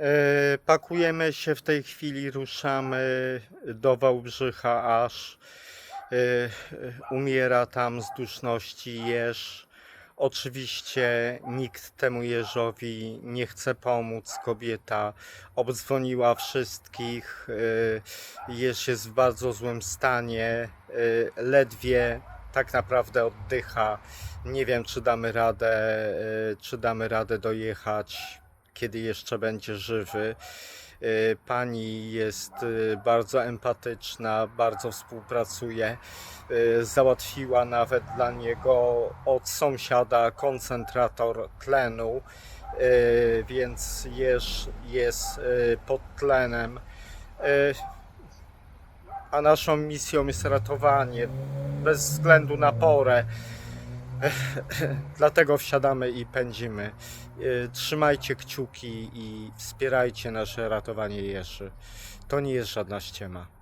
E, Pakujemy się w tej chwili, ruszamy do Wałbrzycha, aż e, umiera tam z duszności jeż. Oczywiście nikt temu jeżowi nie chce pomóc. Kobieta obdzwoniła wszystkich. e, Jeż jest w bardzo złym stanie. e, Ledwie tak naprawdę oddycha. Nie wiem, czy damy radę, e, czy damy radę dojechać kiedy jeszcze będzie żywy. Y, Pani jest y, bardzo empatyczna, bardzo współpracuje. Y, Załatwiła nawet dla niego od sąsiada koncentrator tlenu, więc jest, jest pod tlenem. A naszą misją jest ratowanie, bez względu na porę. Dlatego wsiadamy i pędzimy. Y, Trzymajcie kciuki i wspierajcie nasze ratowanie jeży. To nie jest żadna ściema.